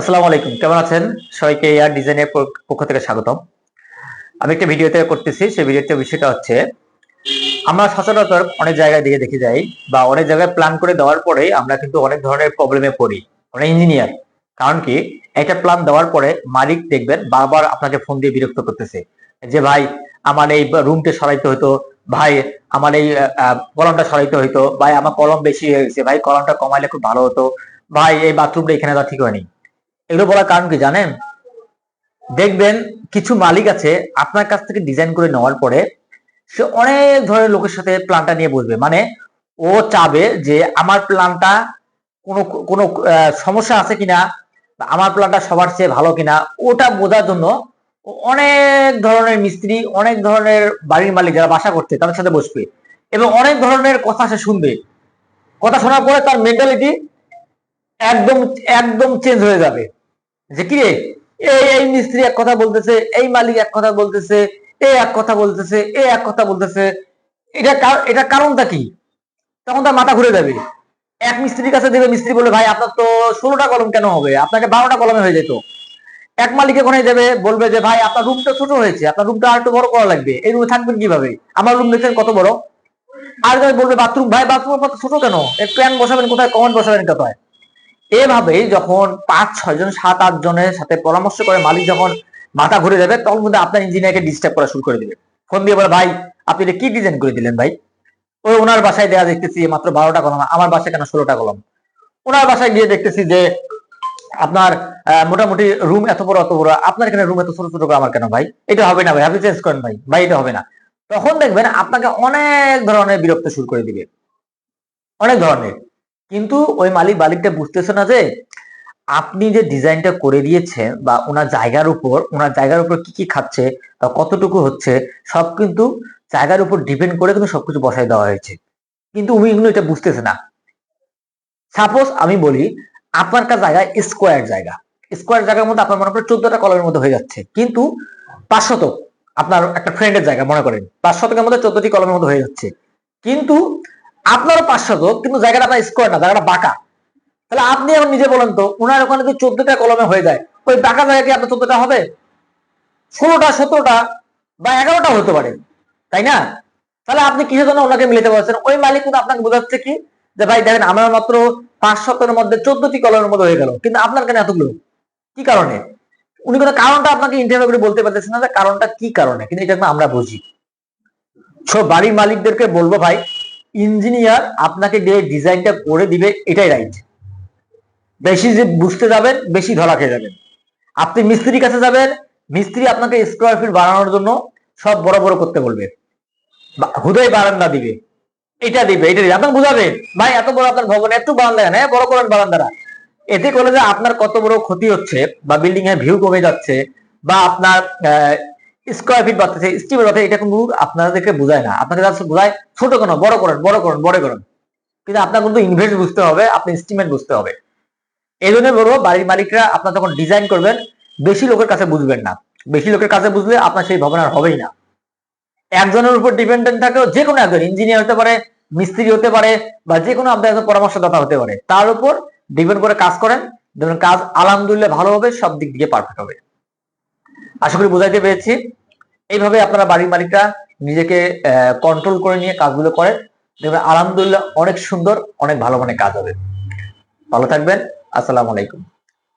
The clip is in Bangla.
আসসালামু আলাইকুম, কেমন আছেন? সবাইকে এয়ার ডিজাইনের পক্ষ থেকে স্বাগতম। আমি একটা ভিডিওতে করতেছি, সেই ভিডিওতে বিষয়টা হচ্ছে, আমরা সচরাচর অনেক জায়গায় দিকে দেখে যাই বা অনেক জায়গায় প্ল্যান করে দেওয়ার পরে আমরা কিন্তু অনেক ধরনের প্রবলেমে পড়ি, অনেক ইঞ্জিনিয়ার কারণ কি, একটা প্ল্যান দেওয়ার পরে মালিক দেখবেন বারবার আপনাকে ফোন দিয়ে বিরক্ত করতেছে। যে ভাই, আমার এই রুমটা সরাইতে হতো ভাই, আমার এই কলমটা সরাইতে হইতো, ভাই, আমার কলম বেশি হয়ে গেছে, ভাই, কলমটা কমাইলে খুব ভালো হতো, ভাই, এই বাথরুমটা এখানে ঠিক হয়নি। এগুলো বলার কারণ কি জানেন? দেখবেন কিছু মালিক আছে, আপনার কাছ থেকে ডিজাইন করে নেওয়ার পরে সে অনেক ধরনের লোকের সাথে প্ল্যানটা নিয়ে বসবে। মানে ও চাবে যে আমার প্ল্যানটা কোনো কোনো সমস্যা আছে কিনা আমার প্ল্যানটা সবার চেয়ে ভালো কিনা, ওটা বোঝার জন্য অনেক ধরনের মিস্ত্রি, অনেক ধরনের বাড়ির মালিক যারা বাসা করছে, তাদের সাথে বসবে এবং অনেক ধরনের কথা সে শুনবে। কথা শোনার পরে তার মেন্টালিটি একদম একদম চেঞ্জ হয়ে যাবে। যে কি রে? এই এই মিস্ত্রি এক কথা বলতেছে, এই মালিক এক কথা বলতেছে, এ এক কথা বলতেছে, এ এক কথা বলতেছে। এটা এটা কারণটা কি? তখন তার মাথা ঘুরে যাবে। এক মিস্ত্রির কাছে দেবে, মিস্ত্রি বলে ভাই, আপনার তো ষোলোটা কলম কেন হবে? আপনাকে বারোটা কলমে হয়ে যেত। এক মালিক ওখানে দেবে বলবে যে, ভাই, আপনার রুমটা ছোট হয়েছে, আপনার রুমটা আর একটু বড় করা লাগবে। এই রুমে থাকবেন কীভাবে? আমার রুম দেখছেন কত বড়? আর বলবে, বাথরুম, ভাই, বাথরুম আপনার ছোট কেন? একটু বসাবেন কোথায়? কমেন্ট বসাবেন কোথায়? এভাবে যখন পাঁচ ছয় জন সাত আট জনের সাথে পরামর্শ করে মালিক যখন মাথা ঘুরে যাবে, তখন কিন্তু আপনার ইঞ্জিনিয়ারকে ডিস্টার্ব করা শুরু করে দিবে। ফোন দিয়ে বলে, ভাই, আপনি এটা কি ডিজাইন করে দিলেন ভাই? ওই ওনার বাসায় দেওয়া দেখতেছি মাত্র বারোটা কলম, আমার বাসায় কেন ষোলোটা কলম? ওনার বাসায় গিয়ে দেখতেছি যে আপনার মোটামুটি রুম এত বড় এত বড়, আপনার এখানে রুম এত ছোট ছোট আমার কেন ভাই? এটা হবে না ভাই, আপনি চেঞ্জ করেন ভাই ভাই, এটা হবে না। তখন দেখবেন আপনাকে অনেক ধরনের বিরক্ত শুরু করে দিবে। অনেক ধরনের। কিন্তু ওই মালিক মালিকটা বুঝতেছে না যে আপনি যে ডিজাইনটা করে দিয়েছেন বা ওনার জায়গার উপর, ওনার জায়গার উপর কি কি খাচ্ছে বা কতটুকু হচ্ছে, সব কিন্তু জায়গার উপর ডিপেন্ড করে কিন্তু সবকিছু বসাই দেওয়া হয়েছে। কিন্তু উনি কিন্তু এটা বুঝতেছে না। সাপোজ আমি বলি, আপনার কাছে জায়গা স্কোয়ার জায়গা। স্কোয়ার জায়গার মধ্যে আপনার মনে করেন চোদ্দটা কলমের মধ্যে হয়ে যাচ্ছে। কিন্তু পাঁচশত আপনার একটা ফ্রেন্ডের জায়গা, মনে করেন। পাঁচ শতকের মধ্যে চোদ্দটি কলমের মধ্যে হয়ে যাচ্ছে। কিন্তু আপনারও পাঁচশত কিন্তু জায়গাটা আপনার স্কোয়ার না, জায়গাটা বাঁকা। তাহলে আপনি এখন নিজে বলেন তো ওনার ওখানে যদি চোদ্দটা কলমে হয়ে যায়। ওই বাঁকা জায়গা কি আপনার চোদ্দটা হবে? ষোলোটা, সতেরোটা বা এগারোটা হতে পারে, তাই না? তাহলে আপনি কিসের জন্য ওনাকে মিলাতে পারছেন ওই মালিক কিন্তু আপনাকে বোঝাচ্ছে কি? যে ভাই দেখেন, আমার মাত্র পাঁচ শতের মধ্যে চোদ্দটি কলমের মধ্যে হয়ে গেল, কিন্তু আপনার কেন এতগুলো? কি কারণে? উনি কোনো কারণটা আপনাকে ইন্টারভিউ করে বলতে পারতেছেন না যে কারণটা কি কারণে, কিন্তু এটা আমরা বুঝি। সব বাড়ির মালিকদেরকে বলব ভাই ইঞ্জিনিয়ার আপনাকে দিয়ে ডিজাইনটা করে দিবে, এটাই রাইট বেশি যে বুঝতে যাবেন, বেশি ধরা খেয়ে যাবেন। আপনি মিস্ত্রির কাছে যাবেন, মিস্ত্রি আপনাকে স্কোয়ার ফিট বানানোর জন্য সব বড় বড় করতে বলবে। হুদয় বারান্দা দিবে। এটা দিবে এটা দিবে। আপনাকে বুঝাবে, ভাই, এত বড় আপনার ভবন একটু বারান্দা হ্যাঁ বড় করেন বারান্দারা এতে করে যে আপনার কত বড় ক্ষতি হচ্ছে বা বিল্ডিং এর ভিউ কমে যাচ্ছে বা আপনার স্কোয়ার ফিট বাড়তেছে স্টিমের কথা এটা কিন্তু আপনাদেরকে বোঝায় না। আপনাকে জাস্ট বোঝায়, ছোট কেন, বড় করেন বড় করেন বড় করেন। কিন্তু আপনার কিন্তু ইনভেস্ট বুঝতে হবে, আপনি স্টিমেন্ট বুঝতে হবে। এই জন্য বলব, বাড়ির মালিকরা আপনার যখন ডিজাইন করবেন, বেশি লোকের কাছে বুঝবেন না। বেশি লোকের কাছে বুঝলে আপনার সেই ভবন হবেই না। একজনের উপর ডিপেন্ডেন্ট থাকেও যে কোনো একজন ইঞ্জিনিয়ার হতে পারে, মিস্ত্রি হতে পারে, বা যে কোনো আপনার একজন পরামর্শদাতা হতে পারে, তার উপর ডিপেন্ড করে কাজ করেন। দেখবেন কাজ আলহামদুলিল্লাহ ভালো হবে, সব দিক দিয়ে পারফেক্ট হবে। আশা করি বোঝাইতে পেরেছি। এইভাবে আপনারা বাড়ির মালিকরা নিজেকে কন্ট্রোল করে নিয়ে কাজগুলো করেন। দেখবেন আলহামদুলিল্লাহ অনেক সুন্দর, অনেক ভালো মানে কাজ হবে। ভালো থাকবেন। আসসালামু আলাইকুম।